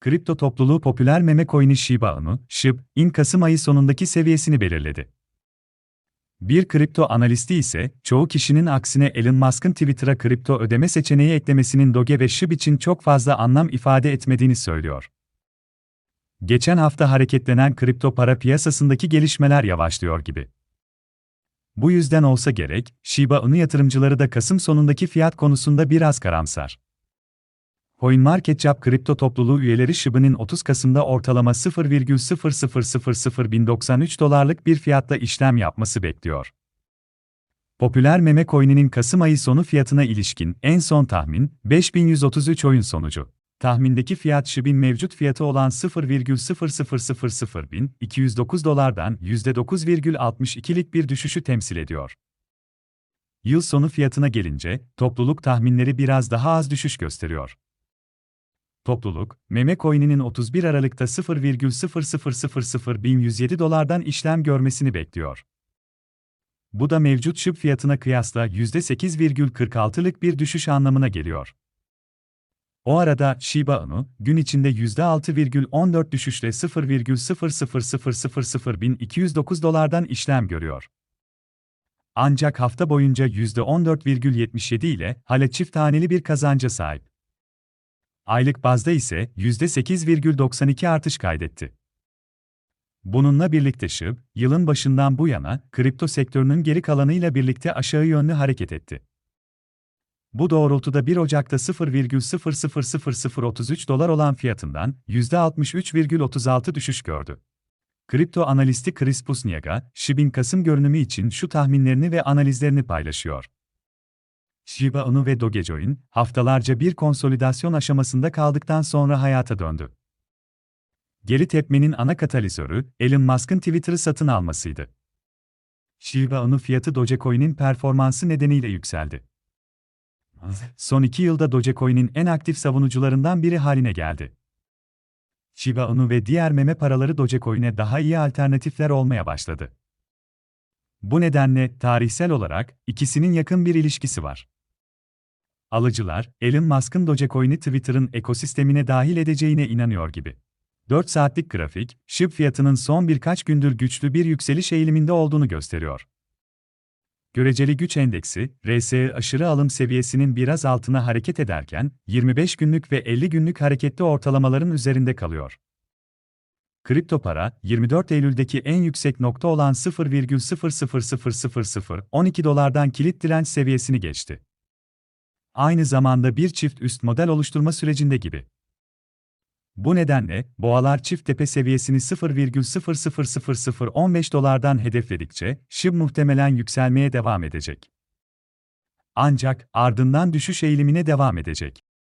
Kripto topluluğu popüler meme coin'i Shiba Inu, SHIB, in Kasım ayı sonundaki seviyesini belirledi. Bir kripto analisti ise, çoğu kişinin aksine Elon Musk'ın Twitter'a kripto ödeme seçeneği eklemesinin Doge ve SHIB için çok fazla anlam ifade etmediğini söylüyor. Geçen hafta hareketlenen kripto para piyasasındaki gelişmeler yavaşlıyor gibi. Bu yüzden olsa gerek, Shiba Inu yatırımcıları da Kasım sonundaki fiyat konusunda biraz karamsar. CoinMarketCap kripto topluluğu üyeleri SHIB'nin 30 Kasım'da ortalama 0,0001093 dolarlık bir fiyatla işlem yapması bekliyor. Popüler meme coin'inin Kasım ayı sonu fiyatına ilişkin en son tahmin 5133 oyun sonucu. Tahmindeki fiyat SHIB'in mevcut fiyatı olan 0,0000209 dolardan %9,62'lik bir düşüşü temsil ediyor. Yıl sonu fiyatına gelince, topluluk tahminleri biraz daha az düşüş gösteriyor. Topluluk, meme coin'inin 31 Aralık'ta 0,0000107 dolardan işlem görmesini bekliyor. Bu da mevcut SHIB fiyatına kıyasla %8,46'lık bir düşüş anlamına geliyor. O arada Shiba Inu, gün içinde %6,14 düşüşle 0,0000209 dolardan işlem görüyor. Ancak hafta boyunca %14,77 ile hala çift taneli bir kazanca sahip. Aylık bazda ise %8,92 artış kaydetti. Bununla birlikte SHIB, yılın başından bu yana kripto sektörünün geri kalanıyla birlikte aşağı yönlü hareket etti. Bu doğrultuda 1 Ocak'ta 0,000033 dolar olan fiyatından %63,36 düşüş gördü. Kripto analisti Chris Pusniaga, SHIB'in Kasım görünümü için şu tahminlerini ve analizlerini paylaşıyor. Shiba Inu ve Dogecoin, haftalarca bir konsolidasyon aşamasında kaldıktan sonra hayata döndü. Geri tepmenin ana katalizörü, Elon Musk'ın Twitter'ı satın almasıydı. Shiba Inu fiyatı Dogecoin'in performansı nedeniyle yükseldi. Son iki yılda Dogecoin'in en aktif savunucularından biri haline geldi. Shiba Inu ve diğer meme paraları Dogecoin'e daha iyi alternatifler olmaya başladı. Bu nedenle tarihsel olarak ikisinin yakın bir ilişkisi var. Alıcılar, Elon Musk'ın Dogecoin'i Twitter'ın ekosistemine dahil edeceğine inanıyor gibi. 4 saatlik grafik, SHIB fiyatının son birkaç gündür güçlü bir yükseliş eğiliminde olduğunu gösteriyor. Göreceli güç endeksi, RSI aşırı alım seviyesinin biraz altına hareket ederken, 25 günlük ve 50 günlük hareketli ortalamaların üzerinde kalıyor. Kripto para, 24 Eylül'deki en yüksek nokta olan 0,0000012 dolardan kilit direnç seviyesini geçti. Aynı zamanda bir çift üst model oluşturma sürecinde gibi. Bu nedenle, boğalar çift tepe seviyesini 0,00015 dolardan hedefledikçe, SHIB muhtemelen yükselmeye devam edecek. Ancak, ardından düşüş eğilimine devam edecek.